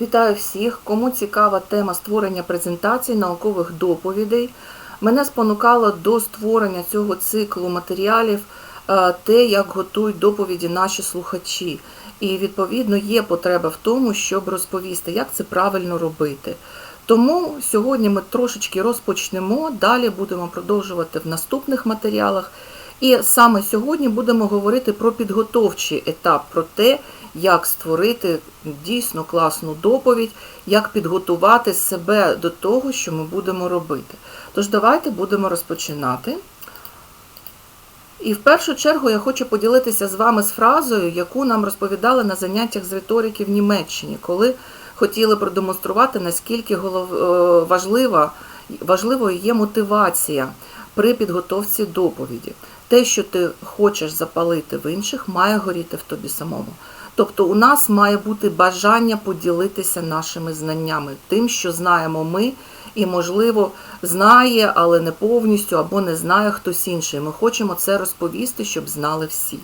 Вітаю всіх, кому цікава тема створення презентацій, наукових доповідей. Мене спонукало до створення цього циклу матеріалів е, те, як готують доповіді наші слухачі. І відповідно є потреба в тому, щоб розповісти, як це правильно робити. Тому сьогодні ми трошечки розпочнемо, далі будемо продовжувати в наступних матеріалах. І саме сьогодні будемо говорити про підготовчий етап, про те, як створити дійсно класну доповідь, як підготувати себе до того, що ми будемо робити. Тож давайте будемо розпочинати. І в першу чергу я хочу поділитися з вами з фразою, яку нам розповідали на заняттях з риторики в Німеччині, коли хотіли продемонструвати, наскільки е, важлива, важливою є мотивація при підготовці доповіді. Те, що ти хочеш запалити в інших, має горіти в тобі самому. Тобто у нас має бути бажання поділитися нашими знаннями, тим, що знаємо ми, і, можливо, знає, але не повністю, або не знає хтось інший. Ми хочемо це розповісти, щоб знали всі.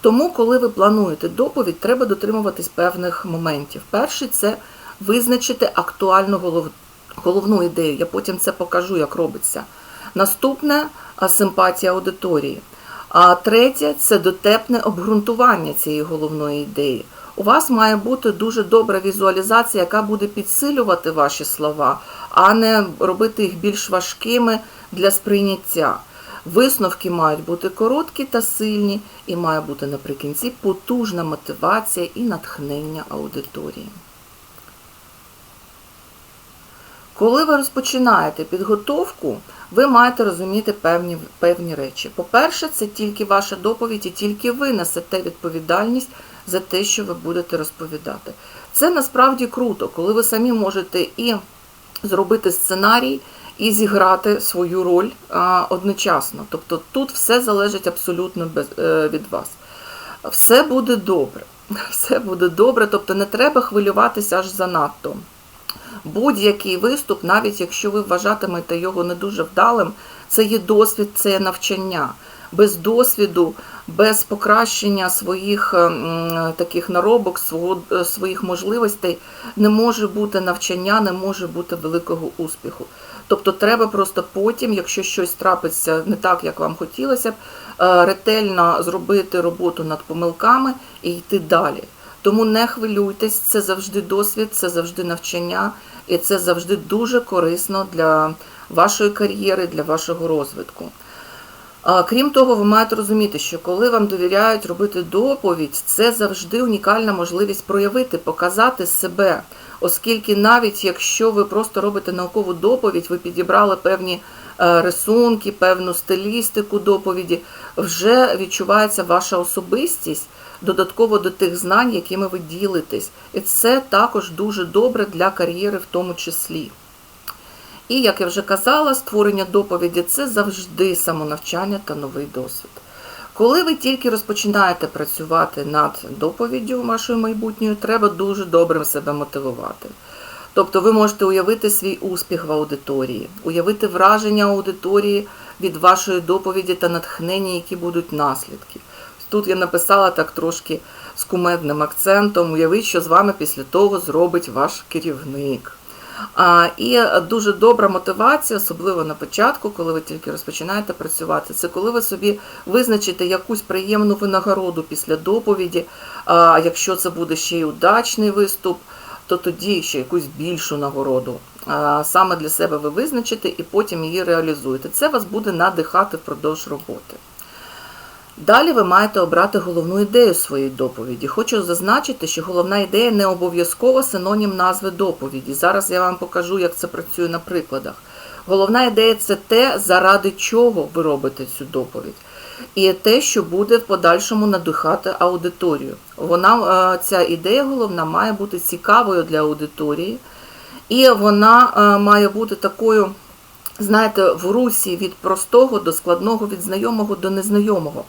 Тому, коли ви плануєте доповідь, треба дотримуватись певних моментів. Перший це визначити актуальну голов... головну ідею. Я потім це покажу, як робиться. Наступне симпатія аудиторії. А третє це дотепне обґрунтування цієї головної ідеї. У вас має бути дуже добра візуалізація, яка буде підсилювати ваші слова, а не робити їх більш важкими для сприйняття. Висновки мають бути короткі та сильні, і має бути наприкінці потужна мотивація і натхнення аудиторії. Коли ви розпочинаєте підготовку, ви маєте розуміти певні, певні речі. По-перше, це тільки ваша доповідь, і тільки ви несете відповідальність за те, що ви будете розповідати. Це насправді круто, коли ви самі можете і зробити сценарій, і зіграти свою роль а, одночасно. Тобто тут все залежить абсолютно без, е, від вас. Все буде добре. Все буде добре, тобто не треба хвилюватися аж занадто. Будь-який виступ, навіть якщо ви вважатимете його не дуже вдалим, це є досвід, це є навчання. Без досвіду, без покращення своїх таких наробок, своїх можливостей не може бути навчання, не може бути великого успіху. Тобто треба просто потім, якщо щось трапиться не так, як вам хотілося б, е, ретельно зробити роботу над помилками і йти далі. Тому не хвилюйтесь, це завжди досвід, це завжди навчання, і це завжди дуже корисно для вашої кар'єри, для вашого розвитку. Крім того, ви маєте розуміти, що коли вам довіряють робити доповідь, це завжди унікальна можливість проявити, показати себе. Оскільки навіть якщо ви просто робите наукову доповідь, ви підібрали певні е, рисунки, певну стилістику доповіді, вже відчувається ваша особистість додатково до тих знань, якими ви ділитесь. І це також дуже добре для кар'єри в тому числі. І, як я вже казала, створення доповіді це завжди самонавчання та новий досвід. Коли ви тільки розпочинаєте працювати над доповіддю вашою майбутньою, треба дуже добре себе мотивувати. Тобто ви можете уявити свій успіх в аудиторії, уявити враження аудиторії від вашої доповіді та натхнення, які будуть наслідки. Тут я написала так трошки з кумедним акцентом, уявіть, що з вами після того зробить ваш керівник. А, І дуже добра мотивація, особливо на початку, коли ви тільки розпочинаєте працювати, це коли ви собі визначите якусь приємну винагороду після доповіді. А якщо це буде ще й удачний виступ, то тоді ще якусь більшу нагороду. А, Саме для себе ви визначите і потім її реалізуєте. Це вас буде надихати впродовж роботи. Далі ви маєте обрати головну ідею своєї доповіді. Хочу зазначити, що головна ідея не обов'язково синонім назви доповіді. Зараз я вам покажу, як це працює на прикладах. Головна ідея це те, заради чого ви робите цю доповідь. І те, що буде в подальшому надихати аудиторію. Вона, е, Ця ідея головна має бути цікавою для аудиторії, і вона е, має бути такою, знаєте, в русі від простого до складного, від знайомого до незнайомого.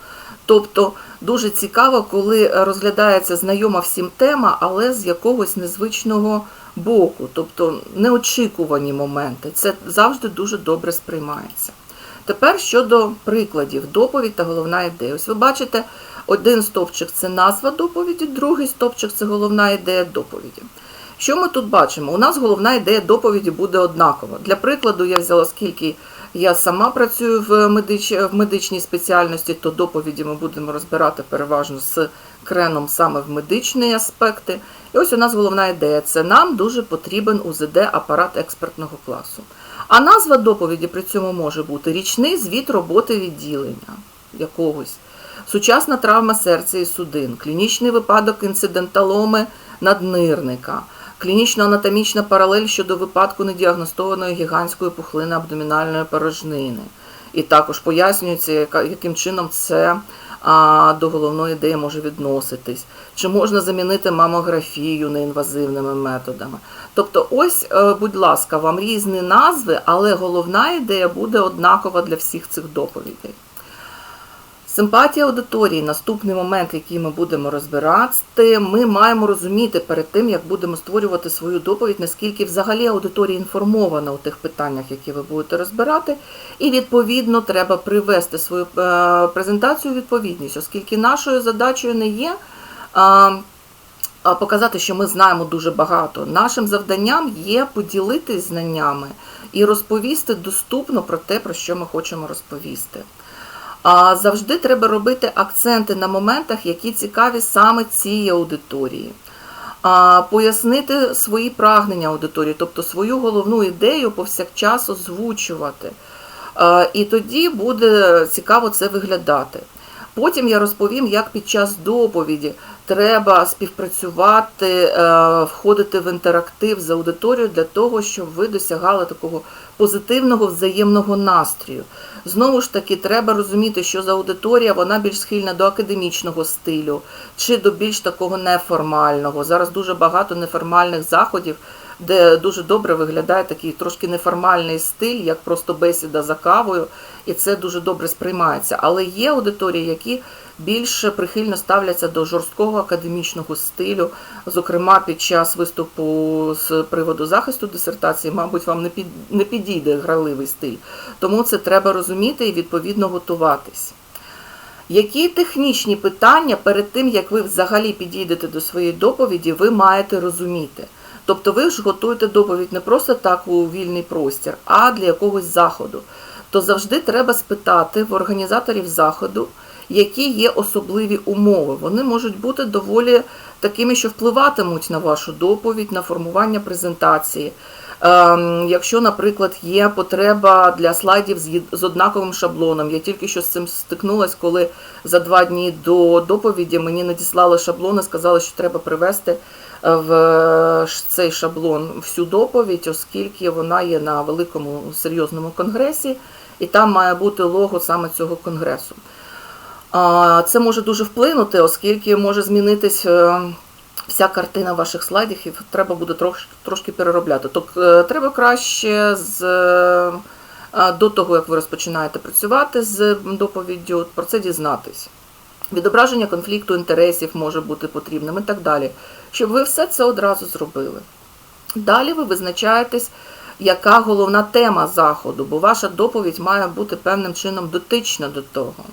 Тобто дуже цікаво, коли розглядається знайома всім тема, але з якогось незвичного боку, тобто неочікувані моменти. Це завжди дуже добре сприймається. Тепер щодо прикладів, доповідь та головна ідея. Ось ви бачите, один стовпчик це назва доповіді, другий стовпчик це головна ідея доповіді. Що ми тут бачимо? У нас головна ідея доповіді буде однакова. Для прикладу, я взяла, оскільки я сама працюю в, медич... в медичній спеціальності, то доповіді ми будемо розбирати переважно з креном саме в медичні аспекти. І ось у нас головна ідея це нам дуже потрібен УЗД апарат експертного класу. А назва доповіді при цьому може бути річний звіт роботи відділення якогось, сучасна травма серця і судин, клінічний випадок інциденталоми наднирника, клінічно-анатомічна паралель щодо випадку недіагностованої гігантської пухлини абдомінальної порожнини. І також пояснюється, яким чином це а, до головної ідеї може відноситись, чи можна замінити мамографію неінвазивними методами. Тобто, ось, е, будь ласка, вам різні назви, але головна ідея буде однакова для всіх цих доповідей. Симпатія аудиторії, наступний момент, який ми будемо розбирати, ми маємо розуміти перед тим, як будемо створювати свою доповідь, наскільки взагалі аудиторія інформована у тих питаннях, які ви будете розбирати, і відповідно треба привести свою е, презентацію у відповідність, оскільки нашою задачею не є. а, Показати, що ми знаємо дуже багато. Нашим завданням є поділитись знаннями і розповісти доступно про те, про що ми хочемо розповісти. А завжди треба робити акценти на моментах, які цікаві саме цій аудиторії. А, Пояснити свої прагнення аудиторії, тобто свою головну ідею повсякчас озвучувати. І тоді буде цікаво це виглядати. Потім я розповім, як під час доповіді треба співпрацювати, е, входити в інтерактив з аудиторією для того, щоб ви досягали такого позитивного взаємного настрою. Знову ж таки, треба розуміти, що за аудиторія вона більш схильна до академічного стилю чи до більш такого неформального. Зараз дуже багато неформальних заходів, де дуже добре виглядає такий трошки неформальний стиль, як просто бесіда за кавою, і це дуже добре сприймається. Але є аудиторії, які більш прихильно ставляться до жорсткого академічного стилю. Зокрема, під час виступу з приводу захисту дисертації, мабуть, вам не під не підійде граливий стиль. Тому це треба розуміти і відповідно готуватись. Які технічні питання перед тим, як ви взагалі підійдете до своєї доповіді, ви маєте розуміти? Тобто ви ж готуєте доповідь не просто так у вільний простір, а для якогось заходу. То завжди треба спитати в організаторів заходу, які є особливі умови. Вони можуть бути доволі такими, що впливатимуть на вашу доповідь, на формування презентації. Ем, Якщо, наприклад, є потреба для слайдів з однаковим шаблоном, я тільки що з цим стикнулась, коли за два дні до доповіді мені надіслали шаблон і сказали, що треба привести в цей шаблон всю доповідь, оскільки вона є на великому серйозному конгресі, і там має бути лого саме цього конгресу. Це може дуже вплинути, оскільки може змінитись е, вся картина ваших слайдів, і треба буде трошки, трошки переробляти. Тобто е, треба краще з, е, до того, як ви розпочинаєте працювати з доповіддю, про це дізнатись. Відображення конфлікту інтересів може бути потрібним і так далі, щоб ви все це одразу зробили. Далі ви визначаєтесь, яка головна тема заходу, бо ваша доповідь має бути певним чином дотична до того.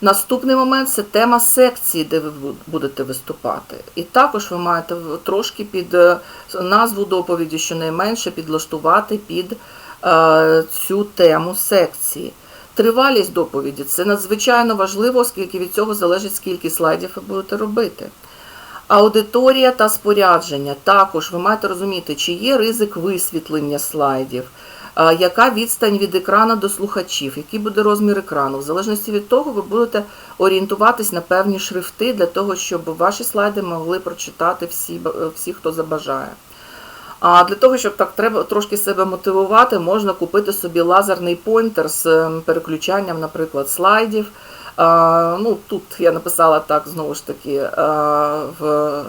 Наступний момент це тема секції, де ви будете виступати. І також ви маєте трошки під е, назву доповіді, щонайменше підлаштувати під е, цю тему секції. Тривалість доповіді це надзвичайно важливо, оскільки від цього залежить, скільки слайдів ви будете робити. Аудиторія та спорядження. Також ви маєте розуміти, чи є ризик висвітлення слайдів, яка відстань від екрана до слухачів, який буде розмір екрану. В залежності від того, ви будете орієнтуватись на певні шрифти для того, щоб ваші слайди могли прочитати всі, всі хто забажає. А для того, щоб так треба трошки себе мотивувати, можна купити собі лазерний пойнтер з ем, переключанням, наприклад, слайдів. Ну, тут я написала так, знову ж таки, а, в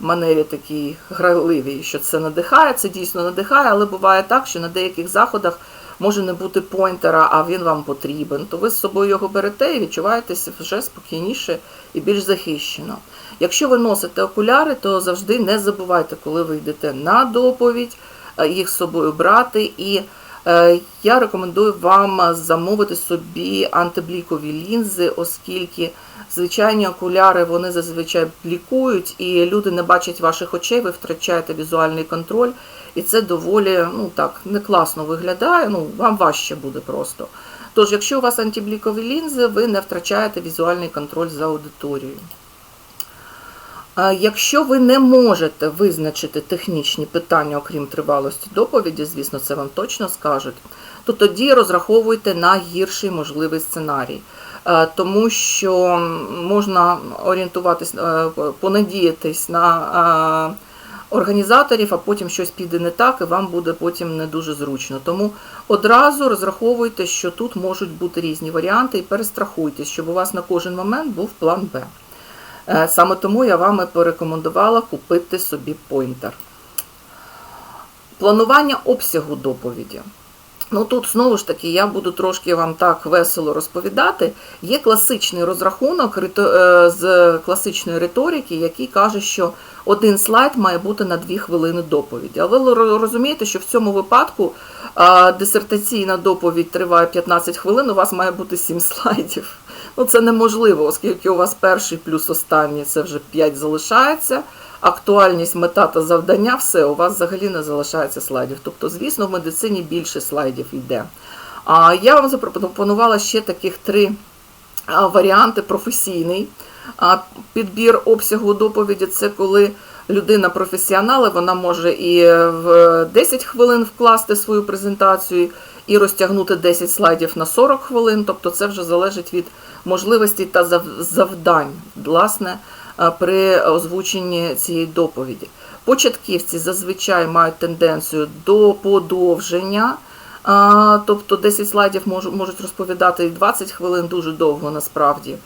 манері такій граливій, що це надихає, це дійсно надихає, але буває так, що на деяких заходах може не бути поінтера, а він вам потрібен. То ви з собою його берете і відчуваєтеся вже спокійніше і більш захищено. Якщо ви носите окуляри, то завжди не забувайте, коли ви йдете на доповідь, е, їх з собою брати і Е, Я рекомендую вам замовити собі антиблікові лінзи, оскільки звичайні окуляри вони зазвичай блікують, і люди не бачать ваших очей, ви втрачаєте візуальний контроль, і це доволі ну так не класно виглядає. Ну вам важче буде просто. Тож, якщо у вас антиблікові лінзи, ви не втрачаєте візуальний контроль за аудиторією. Якщо ви не можете визначити технічні питання, окрім тривалості доповіді, звісно, це вам точно скажуть, то тоді розраховуйте на гірший можливий сценарій. Е, Тому що можна орієнтуватись, е, понадіятись на е, організаторів, а потім щось піде не так, і вам буде потім не дуже зручно. Тому одразу розраховуйте, що тут можуть бути різні варіанти, і перестрахуйтесь, щоб у вас на кожен момент був план Б. Саме тому я вам і порекомендувала купити собі поінтер. Планування обсягу доповіді. Ну тут знову ж таки я буду трошки вам так весело розповідати. Є класичний розрахунок е, з класичної риторики, який каже, що один слайд має бути на 2 хвилини доповіді. Але ви розумієте, що в цьому випадку дисертаційна доповідь триває 15 хвилин, у вас має бути 7 слайдів. Ну це неможливо, оскільки у вас перший плюс останній це вже 5 залишається. Актуальність, мета та завдання, все, у вас взагалі не залишається слайдів. Тобто, звісно, в медицині більше слайдів йде. А я вам запропонувала ще таких три варіанти. Професійний підбір обсягу доповіді це коли людина професіонал, вона може і в 10 хвилин вкласти свою презентацію, і розтягнути 10 слайдів на 40 хвилин. Тобто це вже залежить від можливостей та завдань, власне, при озвученні цієї доповіді. Початківці зазвичай мають тенденцію до подовження. Тобто 10 слайдів можуть розповідати 20 хвилин дуже довго насправді.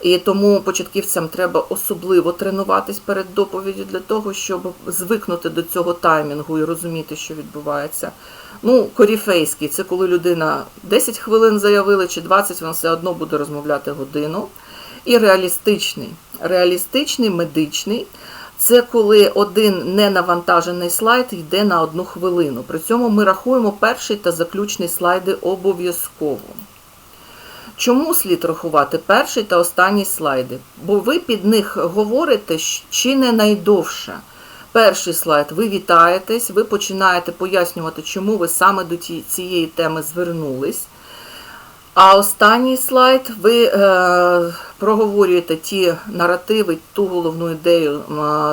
І тому початківцям треба особливо тренуватись перед доповіддю для того, щоб звикнути до цього таймінгу і розуміти, що відбувається. Ну, коріфейський це коли людина 10 хвилин заявила чи 20, вона все одно буде розмовляти годину. І реалістичний. Реалістичний, медичний це коли один ненавантажений слайд йде на одну хвилину. При цьому ми рахуємо перший та заключний слайди обов'язково. Чому слід рахувати перший та останній слайди? Бо ви під них говорите чи не найдовше. Перший слайд ви вітаєтесь, ви починаєте пояснювати, чому ви саме до цієї теми звернулись. А останній слайд ви е, проговорюєте ті наративи, ту головну ідею,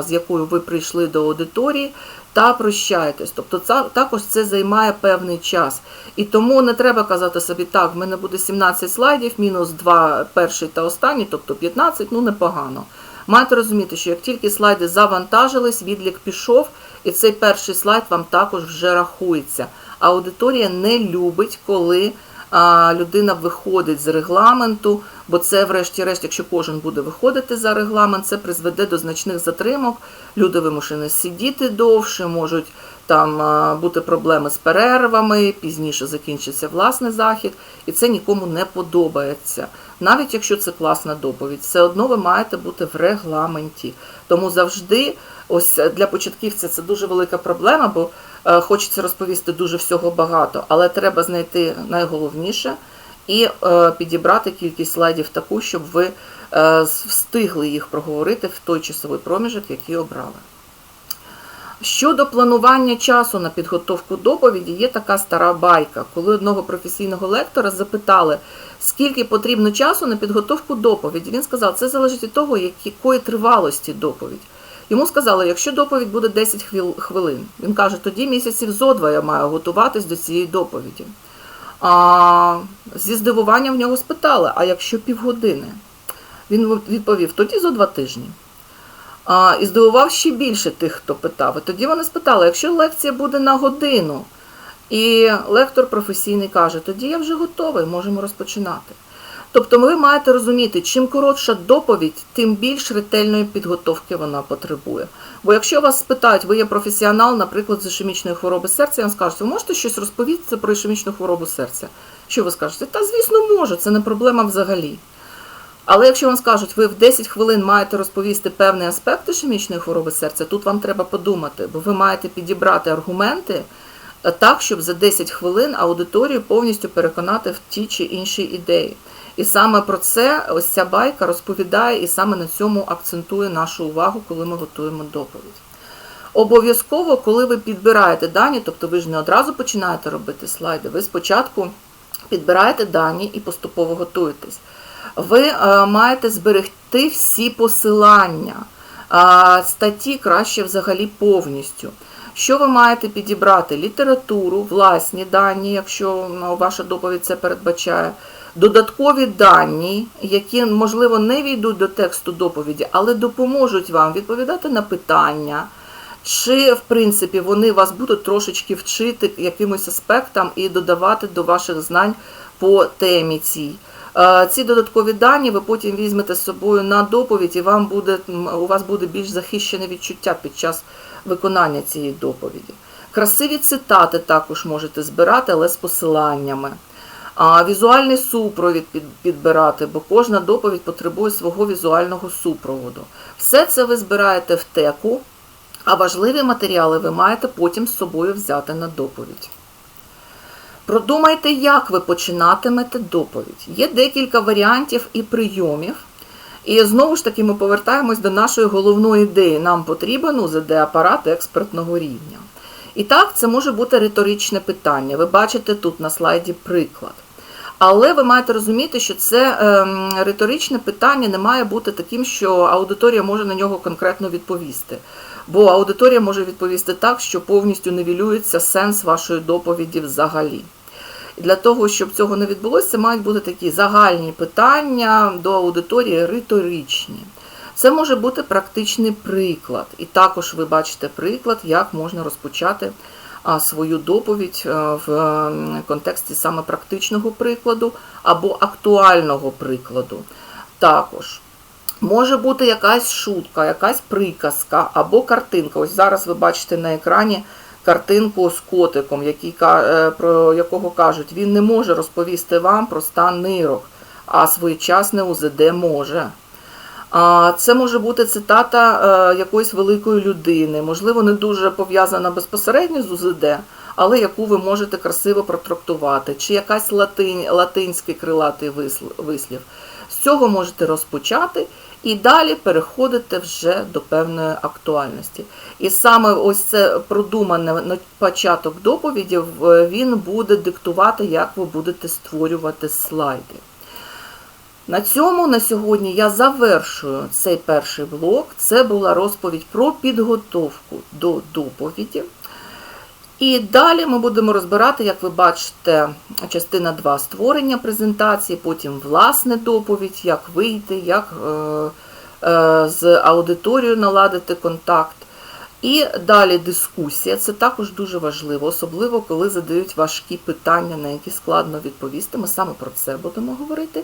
з якою ви прийшли до аудиторії, та прощаєтесь. Тобто це, також це займає певний час. І тому не треба казати собі, так, в мене буде 17 слайдів, мінус 2 перший та останній, тобто 15, ну непогано. Маєте розуміти, що як тільки слайди завантажились, відлік пішов, і цей перший слайд вам також вже рахується. Аудиторія не любить, коли а, людина виходить з регламенту, бо це, врешті-решт, якщо кожен буде виходити за регламент, це призведе до значних затримок. Люди вимушені сидіти довше, можуть там а, бути проблеми з перервами, пізніше закінчиться власний захід, і це нікому не подобається. Навіть якщо це класна доповідь, все одно ви маєте бути в регламенті. Тому завжди, ось е, для початківця це дуже велика проблема, бо е, хочеться розповісти дуже всього багато, але треба знайти найголовніше і е, підібрати кількість слайдів таку, щоб ви встигли їх проговорити в той часовий проміжок, який обрали. Щодо планування часу на підготовку доповіді, є така стара байка, коли одного професійного лектора запитали, скільки потрібно часу на підготовку доповіді. Він сказав, це залежить від того, якої тривалості доповідь. Йому сказали, якщо доповідь буде 10 хвилин, він каже, тоді місяців зо два я маю готуватись до цієї доповіді. А, зі здивуванням в нього спитали, а якщо півгодини? Він відповів, тоді зо два тижні. А, і здивував ще більше тих, хто питав. І тоді вони спитали, якщо лекція буде на годину, і лектор професійний каже, тоді я вже готовий, можемо розпочинати. Тобто ви маєте розуміти, чим коротша доповідь, тим більш ретельної підготовки вона потребує. Бо якщо вас спитають, ви є професіонал, наприклад, з ішемічної хвороби серця, вам скажуть, ви можете щось розповісти про ішемічну хворобу серця? Що ви скажете? Та звісно можу, це не проблема взагалі. Але якщо вам скажуть, ви в 10 хвилин маєте розповісти певний аспект ішемічної хвороби серця, тут вам треба подумати, бо ви маєте підібрати аргументи, е, так, щоб за 10 хвилин аудиторію повністю переконати в ті чи інші ідеї. І саме про це ось ця байка розповідає і саме на цьому акцентує нашу увагу, коли ми готуємо доповідь. Обов'язково, коли ви підбираєте дані, тобто ви ж не одразу починаєте робити слайди, ви спочатку підбираєте дані і поступово готуєтесь. Ви е, маєте зберегти всі посилання, статті краще взагалі повністю. Що ви маєте підібрати? Літературу, власні дані, якщо ну, ваша доповідь це передбачає, додаткові дані, які, можливо, не війдуть до тексту доповіді, але допоможуть вам відповідати на питання. Чи, в принципі, вони вас будуть трошечки вчити якимось аспектам і додавати до ваших знань по темі цій. Е, Ці додаткові дані ви потім візьмете з собою на доповідь, і вам буде, у вас буде більш захищене відчуття під час виконання цієї доповіді. Красиві цитати також можете збирати, але з посиланнями. А візуальний супровід підбирати, бо кожна доповідь потребує свого візуального супроводу. Все це ви збираєте в теку, а важливі матеріали ви маєте потім з собою взяти на доповідь. Продумайте, як ви починатимете доповідь. Є декілька варіантів і прийомів. І знову ж таки ми повертаємось до нашої головної ідеї. Нам потрібен УЗД-апарат експертного рівня. І так, це може бути риторичне питання. Ви бачите тут на слайді приклад. Але ви маєте розуміти, що це ем, риторичне питання не має бути таким, що аудиторія може на нього конкретно відповісти. Бо аудиторія може відповісти так, що повністю невілюється сенс вашої доповіді взагалі. Для того, щоб цього не відбулося, мають бути такі загальні питання до аудиторії риторичні. Це може бути практичний приклад. І також ви бачите приклад, як можна розпочати свою доповідь в контексті саме практичного прикладу або актуального прикладу. Також може бути якась шутка, якась приказка або картинка. Ось зараз ви бачите на екрані картинку з котиком, який, е, про якого кажуть, він не може розповісти вам про стан нирок, а своєчасне УЗД може. Це може бути цитата е, якоїсь великої людини, можливо, не дуже пов'язана безпосередньо з УЗД, але яку ви можете красиво протрактувати, чи якась латинь, латинський крилатий висл- вислів. З цього можете розпочати і далі переходите вже до певної актуальності. І саме ось це продумане початок доповіді, він буде диктувати, як ви будете створювати слайди. На цьому на сьогодні я завершую цей перший блок. Це була розповідь про підготовку до доповіді. І далі ми будемо розбирати, як ви бачите, частина 2 створення презентації, потім власне доповідь, як вийти, як е, е, з аудиторією наладити контакт. І далі дискусія. Це також дуже важливо, особливо коли задають важкі питання, на які складно відповісти. Ми саме про це будемо говорити.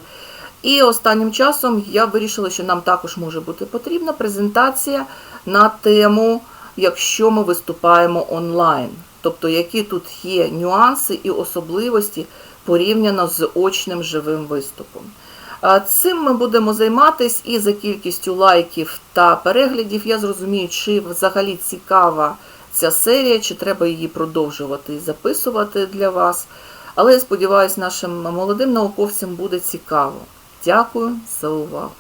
І останнім часом я вирішила, що нам також може бути потрібна презентація на тему, якщо ми виступаємо онлайн. Тобто, які тут є нюанси і особливості порівняно з очним живим виступом. Цим ми будемо займатися і за кількістю лайків та переглядів я зрозумію, чи взагалі цікава ця серія, чи треба її продовжувати і записувати для вас. Але я сподіваюся, нашим молодим науковцям буде цікаво. Дякую за увагу.